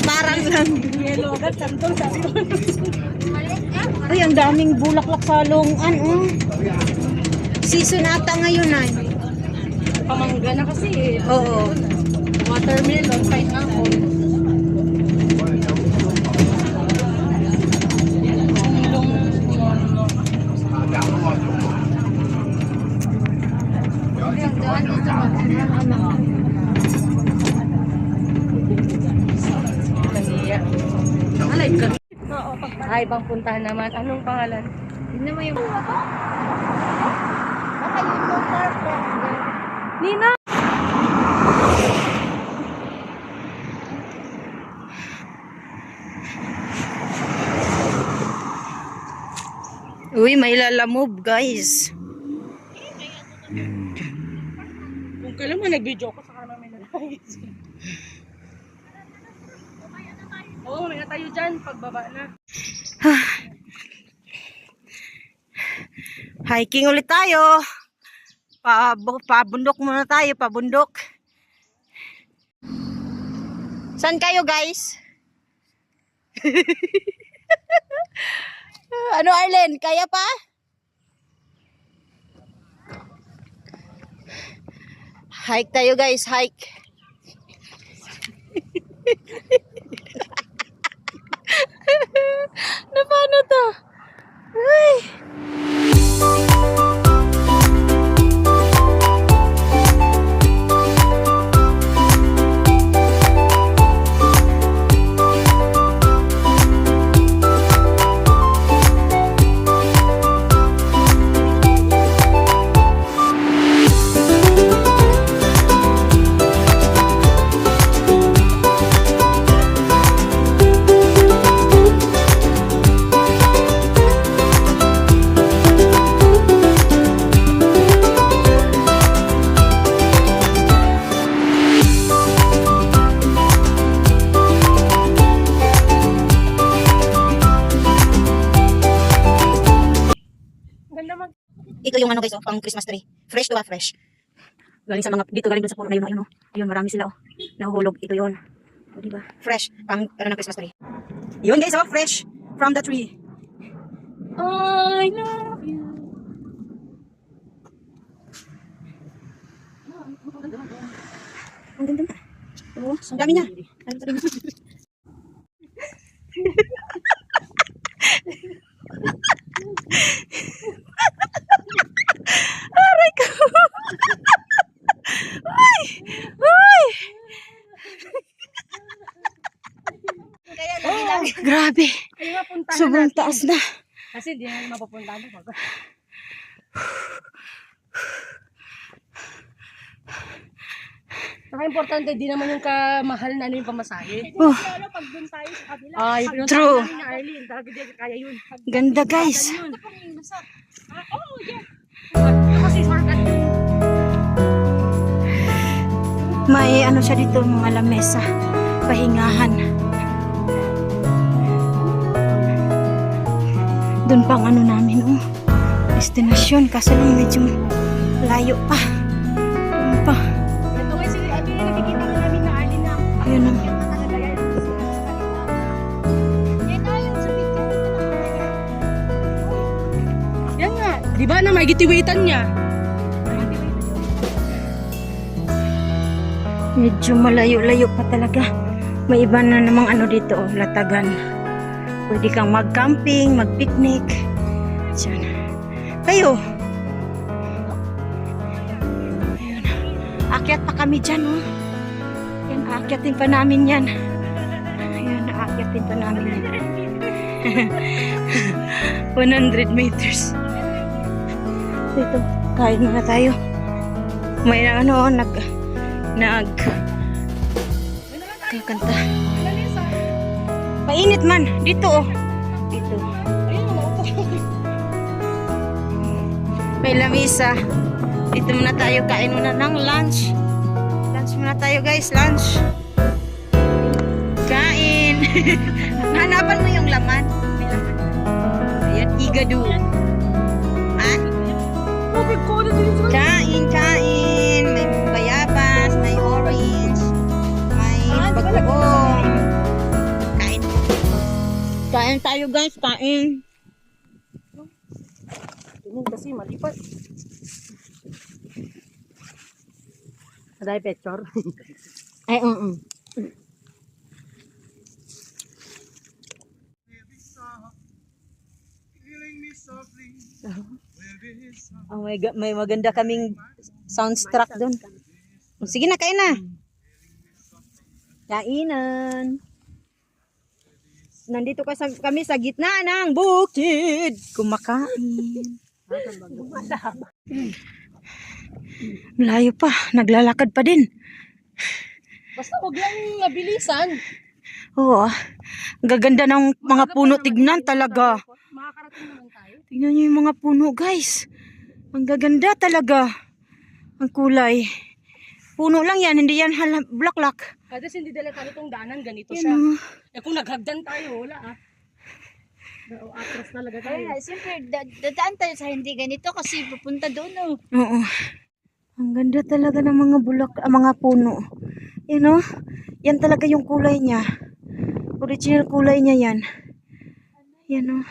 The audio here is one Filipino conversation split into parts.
parang lang. Yellow agad, santol, sabi ko. Ay, ang daming bulaklak sa lungan, oh. Season ata ngayon ay. Pamangga na kasi eh. Oo. Watermelon, pineapple. Sinulong. Mahiya. Alay ka. Oo, pag Ay, bang puntahan naman. Anong pangalan? Hindi mo yung... Nina! Uy, may lalamove, guys. Kung kailan mo nag-video ko, saka naman may nag-ayos. Oo, may tayo dyan, pagbaba na. Hiking ulit tayo. Pa, pabundok muna tayo, pabundok. Saan kayo, guys? ano, Arlen? Kaya pa? Hike tayo, guys. Hike. Ito yung ano guys, oh, pang Christmas tree. Fresh to ah, fresh. Galing sa mga, dito galing sa puno na yun, ayun oh. Ayun, marami sila oh. Nahuhulog, ito yun. O, diba? Fresh, pang, ano ng Christmas tree. Yun guys, oh, fresh. From the tree. I love you. Ang ganda na. Oo, ang dami niya. Ang dami niya. Aray ko. Uy! Uy! Kaya nabilang. Grabe. Ay, mapuntahan Sobrang taas na. Kasi di na mapupuntahan mo. Pag... Saka importante, di naman yung kamahal na ano yung pamasahe. Oh, Lalo pag dun tayo sa kabila. Ay, pinuntahan True. namin ni Arlene. Talaga di kaya yun. ganda guys. Yun. Ah, oh, yeah. Ito kasi shortcut yun. May ano siya dito, mga lamesa. Pahingahan. Doon pang ano namin, oh. Destinasyon. Kaso lang medyo layo pa. Doon pa. Ayun na. Yan nga. Di ba na may gitiwitan niya? Medyo malayo-layo pa talaga. May iba na namang ano dito, oh, latagan. Pwede kang mag-camping, mag-picnic. Diyan. Kayo. Ayun. Akyat pa kami dyan, oh. Aakyatin pa namin yan. Ayun, aakyatin pa namin yan. 100 meters. Dito, kain muna tayo. May ano, nag nag kakanta. Mainit man. Dito oh. Dito. May lamisa. Dito muna tayo. Kain muna ng lunch. Lunch muna tayo guys, lunch. Kain. Hanapan mo yung laman. Ayan, igado. Ha? Kain, kain. May bayabas, may orange, may bagong. Kain. Kain tayo guys, kain. Tingin kasi malipat. Aday pector. Ay, um, Oh my God, may maganda kaming soundtrack doon. Sige na, kain na. Kainan. Nandito ka sa, kami sa gitna ng bukid. Kumakain. Layo pa. Naglalakad pa din. Basta huwag lang mabilisan. Oo. Ang gaganda ng mga puno. Tignan talaga. Makakarating naman tayo. Tignan niyo yung mga puno, guys. Ang gaganda talaga. Ang kulay. Puno lang yan, hindi yan blaklak. Kada hindi dala tayo itong daanan, ganito Yan siya. Eh kung naghagdan tayo, wala ah. Atras talaga tayo. Kaya, siyempre, da- dadaan tayo sa hindi ganito kasi pupunta doon, oh. Oo. Ang ganda talaga ng mga bulak, ah, mga puno. Yan oh. Yan talaga yung kulay niya. Original kulay niya yan. Yan oh.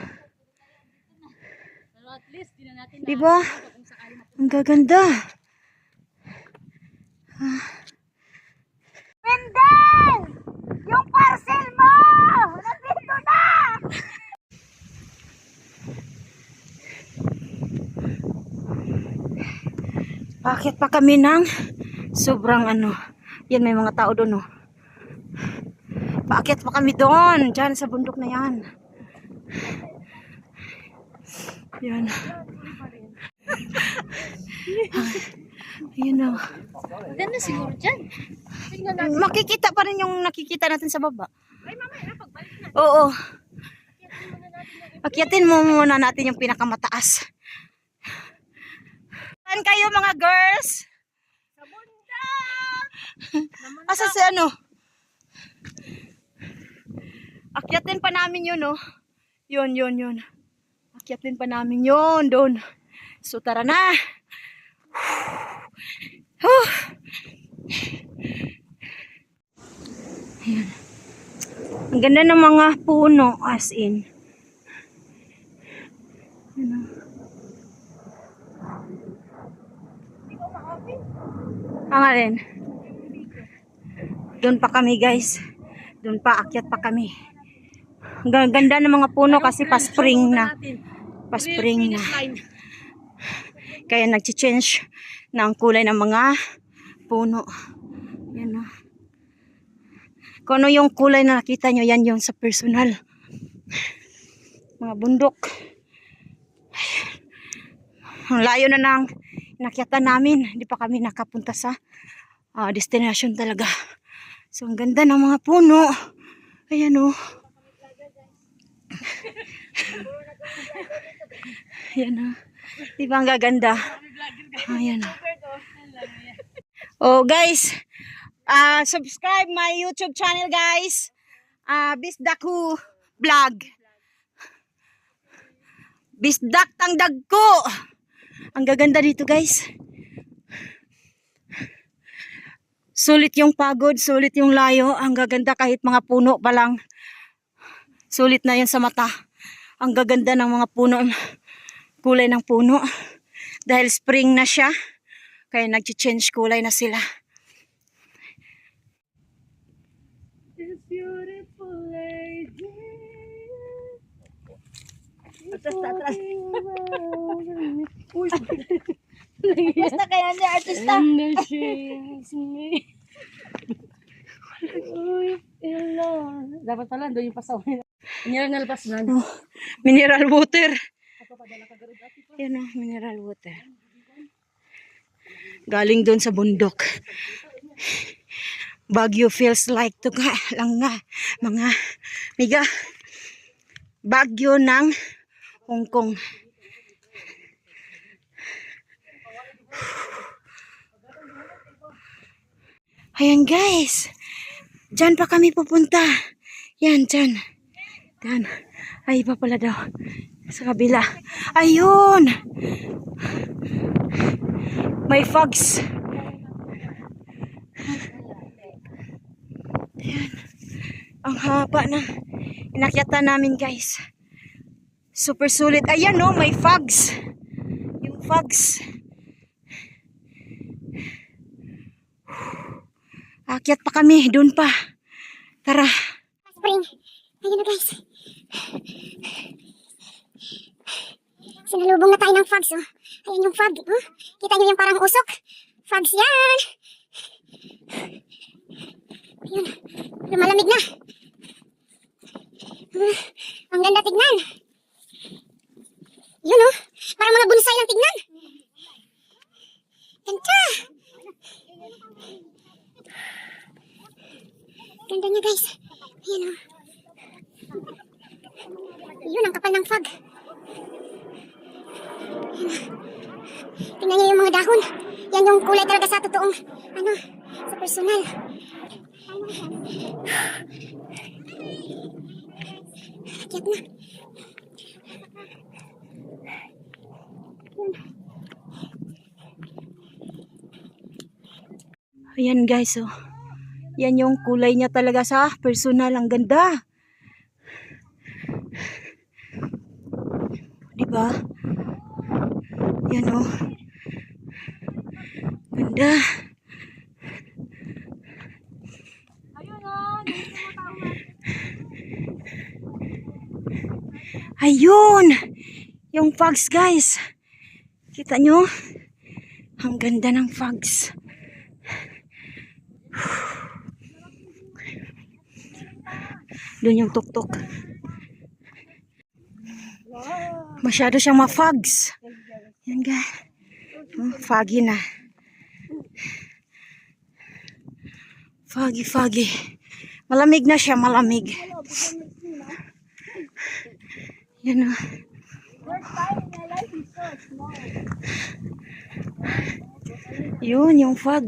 Pero at least, di na natin Di ba? Ang gaganda. Wendell! Yung parcel mo! Nandito na! Bakit pa kami ng sobrang ano. Yan, may mga tao doon, oh. Bakit pa kami doon? Diyan, sa bundok na yan. Yan. Ayan oh. Maganda siguro dyan. Makikita pa rin yung nakikita natin sa baba. Oo. Akyatin mo muna natin yung pinakamataas. Saan kayo mga girls? Sa bundok! Asa si ano? Akyatin pa namin yun, oh. Yun, yun, yun. Akyatin pa namin yun, doon. So, tara na. Whew. Ayan. Ang ganda ng mga puno, as in. Ano? Ang alin? Doon pa kami, guys. Doon pa, akyat pa kami. Ganda ng mga puno kasi pa-spring na. Pa-spring na. Kaya nag-change na ang kulay ng mga puno. Yan o. Kung ano yung kulay na nakita nyo, yan yung sa personal. Mga bundok. Ang layo na ng nakyatan namin. Hindi pa kami nakapunta sa ah, destination talaga. So, ang ganda ng mga puno. Ayan o. Ayan o. Ba ang gaganda? Ayan o. Oh, guys. Ah, subscribe my YouTube channel, guys. Ah, Bisdaku Vlog. Bisdak tang dagko. Ang gaganda dito, guys. Sulit yung pagod, sulit yung layo. Ang gaganda kahit mga puno pa lang. Sulit na yan sa mata. Ang gaganda ng mga puno. Kulay ng puno. Dahil spring na siya. Kaya nag-change kulay na sila. Atras, atras. Uy, Basta kaya niya, artista. shades me. Uy, ilan. Dapat pala, doon yung pasaway. Hindi na nalpas na. Mineral water. Yan o, mineral water. Galing doon sa bundok. Baguio feels like to ka lang nga mga miga Baguio ng Hong Kong. Ayan guys. Diyan pa kami pupunta. Yan, diyan. Diyan. Ay, iba pala daw. Sa kabila. Ayun! May fogs. Ayan. Ang haba na Inakyatan namin guys. Super sulit. Ayan no, may fogs. Yung fogs. Akyat pa kami, doon pa. Tara. Spring. Ayun na guys. Sinalubong na tayo ng fogs, oh. Ayun yung fog, oh. Kita niyo yung parang usok. Fogs yan. Ayun. Lumalamig na. Ah, ang ganda tignan. Yun, oh. Parang mga bonsai lang tignan. Ganda. Ganda niya, guys. Ayun, oh. Yun, ang kapal ng fog. Tingnan niyo yung mga dahon. Yan yung kulay talaga sa totoong, ano, sa personal. Akyat na. Ayan guys, oh. Yan yung kulay niya talaga sa personal. Ang ganda. Diba? Yan oh. Ganda. Ayun! Yung fogs guys. Kita nyo? Ang ganda ng fogs. Doon yung tuktok. Masyado siyang ma-fogs. Yan ga. Oh, foggy na. Foggy, foggy. Malamig na siya, malamig. Yan o. Yun, yung fog.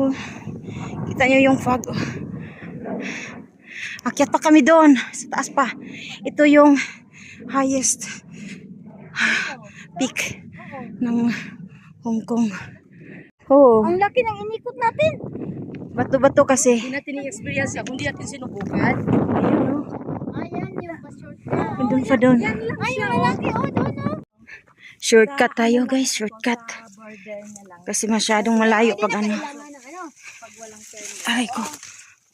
Oh, kita nyo yung fog. oh. Akyat pa kami doon. Sa taas pa. Ito yung highest peak ng Hong Kong. Oo. Ang laki ng inikot natin. Bato-bato kasi. Hindi natin i-experience yan, kung di natin sinubukan. Ayun oh. Ayan yung pa-short. Doon pa doon. Ay, yung malaki. Oh, doon, oh. Shortcut tayo guys. Shortcut. Kasi masyadong malayo pag ano. Ano, pag walang permit. Aray ko.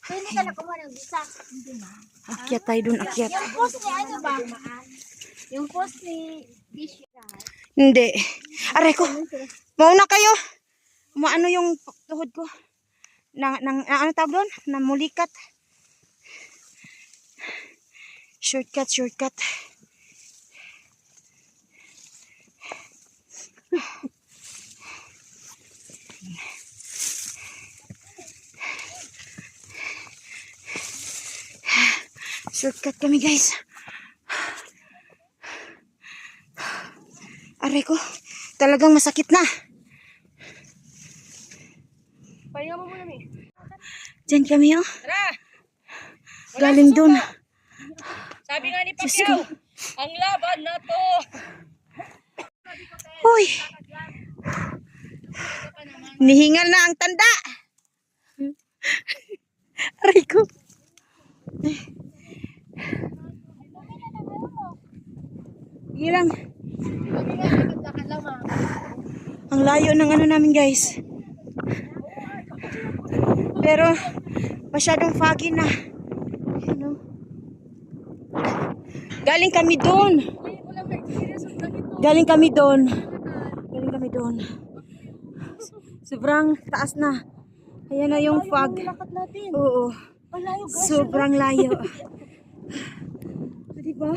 Pwede ka na kumuha ng visa. Akyat tayo doon. Akyat. Yung post ni ano ba? Yung post ni Bish. Hindi. Aray ko. Mauna kayo. Maano yung tuhod ko. Na, nang, na, ano tawag doon? Namulikat. Shortcut, shortcut. Shortcut kami guys. Aray ko. Talagang masakit na. Pahinga mo muna, Mi. Diyan kami oh. Tara! Galing dun. Sabi nga ni Pacquiao, ang laban na to. Uy. Nihingal na ang tanda. Aray ko. Sige lang. Ang layo ng ano namin guys. Pero masyadong foggy na. Ano? Galing kami doon. Galing kami doon. Galing kami doon. Sobrang taas na. Ayan na yung fog. Oo. Sobrang layo. Diba?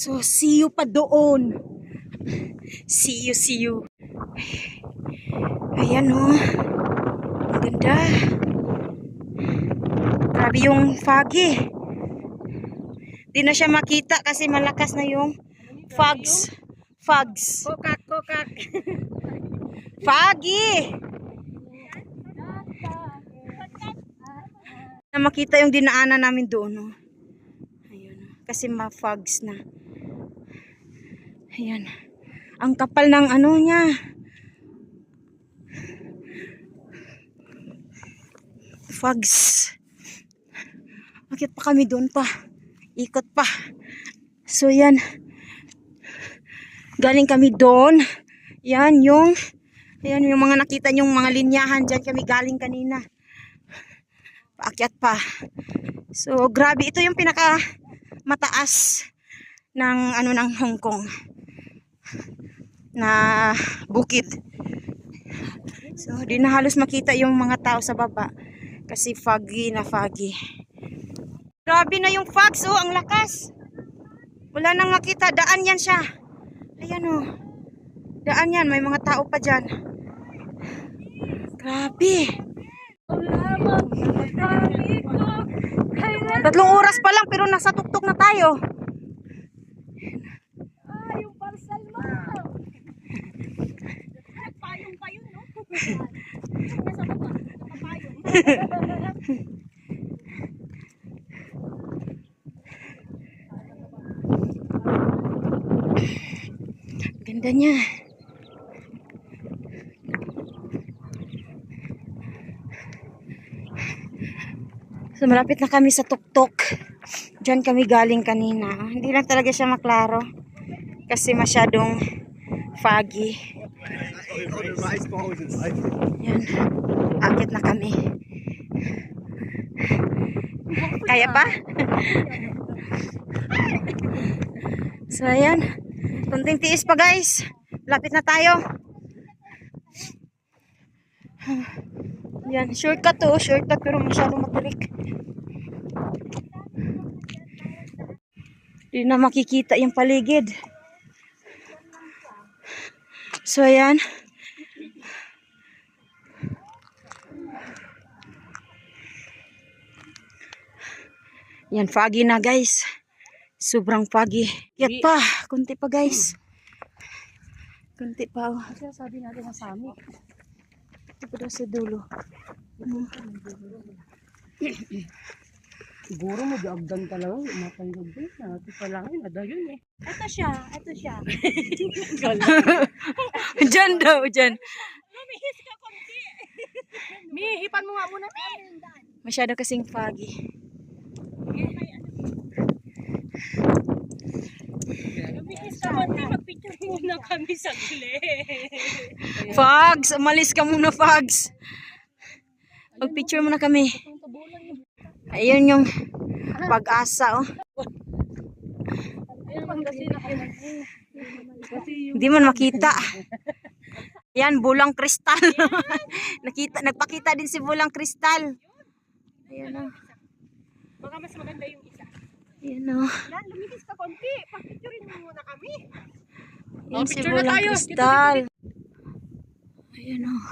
So, see you pa doon. See you, see you. Ayan oh. Ang ganda. Grabe yung foggy. Di na siya makita kasi malakas na yung fogs. Fogs. Kokak, kokak. Foggy! Na makita yung dinaanan namin doon. Oh. Ayun. Kasi ma-fogs na. Ayan. Ang kapal ng ano niya. Fogs. Bakit pa kami doon pa? Ikot pa. So yan. Galing kami doon. Yan yung yan yung mga nakita yung mga linyahan diyan kami galing kanina. Paakyat pa. So grabe ito yung pinaka mataas ng ano ng Hong Kong na bukid. So, di na halos makita yung mga tao sa baba kasi foggy na foggy. Grabe na yung fogs, oh, ang lakas. Wala nang makita, daan yan siya. Ayan oh. Daan yan, may mga tao pa dyan. Grabe. Tatlong oras pa lang pero nasa tuktok na tayo. Ganda niya. So, malapit na kami sa tuktok. Diyan kami galing kanina. Hindi lang talaga siya maklaro. Kasi masyadong foggy. Yan. Akit na kami. Kaya pa? so, ayan. Kunting tiis pa guys. Lapit na tayo. Yan, shortcut to. Shortcut pero masyadong matirik. Hindi na makikita yung paligid. So, ayan. Yan, foggy na guys. Sobrang foggy. Yan pa. Kunti pa guys. Kunti pa. Oh. Kasi sabi natin na sami. Ito pa sa dulo. Siguro mo diagdan ka lang. Matanggal din. Natin pa lang. Nadayon eh. Ito siya, ito siya. Diyan daw, dyan. Mi, hipan mo nga muna. Masyado kasing foggy. Lumihis ka konti. Magpicture muna kami saglit. Fogs! Umalis ka muna, Fogs! Mag-picture muna kami. Ayun yung pag-asa, oh. Hindi man makita. Yan, bulang kristal. Nakita, nagpakita din si bulang kristal. Ayan, oh. Baka mas maganda yung. Ayan, oh. Yan, lumihis ka konti. Pagpicturein mo muna kami. Yan Oh, si tayo. kristal. Ayan, oh.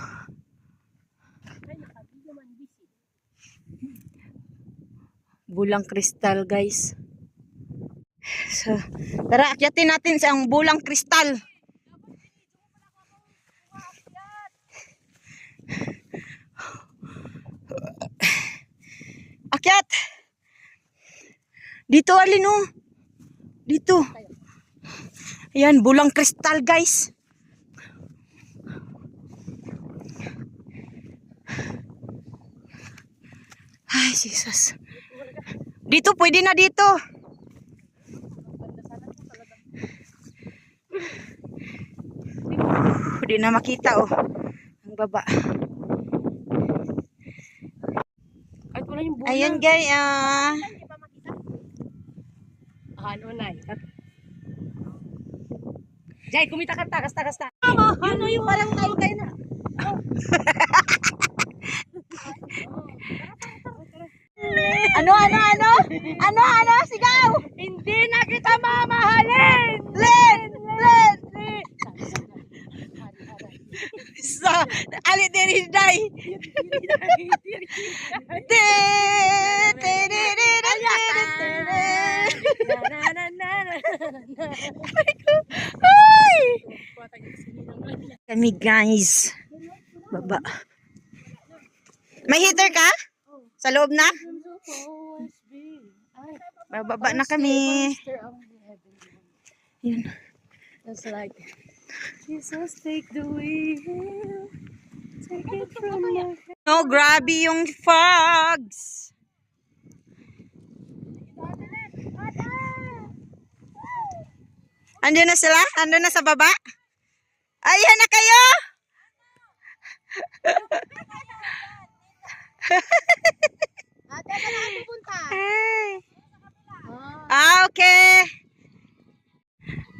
Bulang kristal, guys. So, tara, akyatin natin sa ang bulang kristal. Akyat! Dito, alin oh. Dito. Ayan, bulang kristal, guys. Ay, Jesus. Dito, pwede na dito. Pwede na makita, oh. Ang baba. Ayan, guys. Ah. Ano na Jay, kumita ka ta, kasta kasta. Mama, ano yung parang tayo kayo na. Ano, ano, ano? Ano, ano? Sigaw! Hindi na kita mamahalin! Kami guys. Baba. May heater ka? Sa loob na? Bababa na kami. Yun. That's like, Jesus, take the wheel. Take it from my No, grabe yung fogs. Andun na sila? Andun na sa baba? Ayan na kayo! Ate, saan ka pupunta? Ah, okay.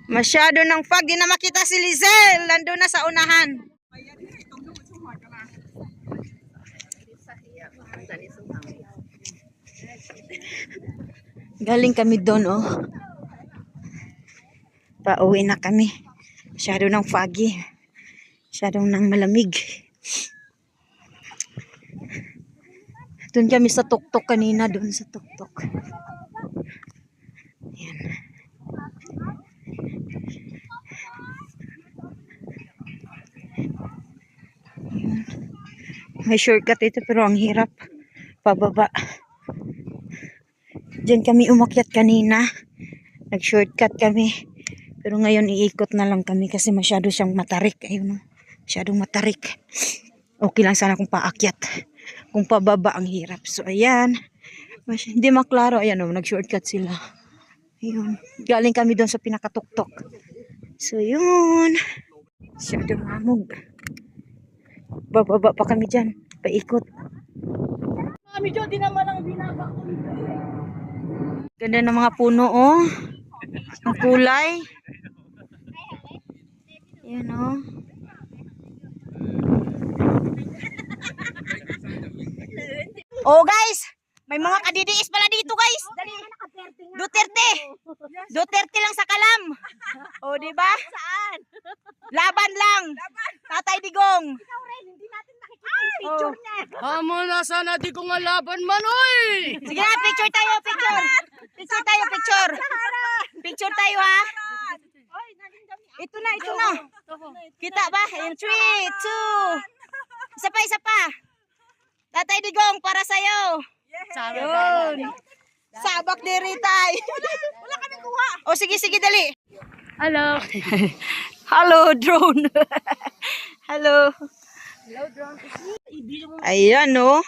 Masyado ng fog. Di na makita si Lizelle. Nandun na sa unahan. Galing kami doon, oh. Pauwi na kami. Masyado ng foggy. Masyadong ng malamig. Doon kami sa tuktok kanina, doon sa tuktok. Yan. Yan. May shortcut ito pero ang hirap. Pababa. Diyan kami umakyat kanina. Nag-shortcut kami. Pero ngayon iikot na lang kami kasi masyado siyang matarik. Ayun, masyadong matarik. Okay lang sana kung paakyat. Kung pababa ang hirap. So, ayan. Mas, hindi maklaro. Ayan, oh, nag-shortcut sila. Ayun. Galing kami doon sa pinakatuktok. So, yun. Masyadong mamog. Bababa pa kami dyan. Paikot. Mami Jo, di naman ang binaba. Ganda ng mga puno, oh. Ang kulay. Yan, oh. Oh, guys! May mga kadidiis pala dito, guys. Dali. Duterte. Duterte lang sa kalam. Oh, di ba? Saan? Laban lang. Tatay Digong. Oh. Amo na sana di ko nga laban man, oy! Sige na, picture tayo, picture. Picture tayo, picture. Picture tayo, ha? Ito na, ito na. Kita ba? Ayan, three, two. Isa pa, isa pa. Tatay Digong, para sa'yo. Yun. Sabak ni Ritay. Wala kami kuha. O, sige, sige, dali. Hello. Hello, drone. Hello. Ayan, oh.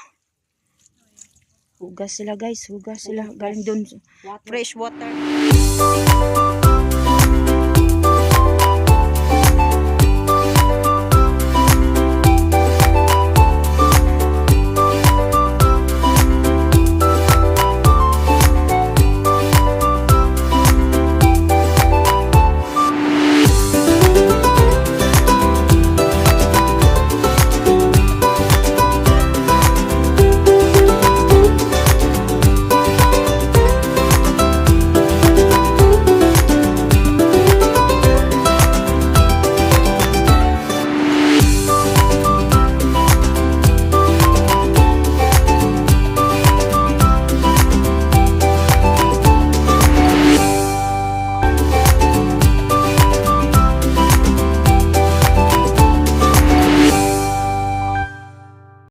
Hugas sila, guys. Hugas sila. Galing doon. Fresh water.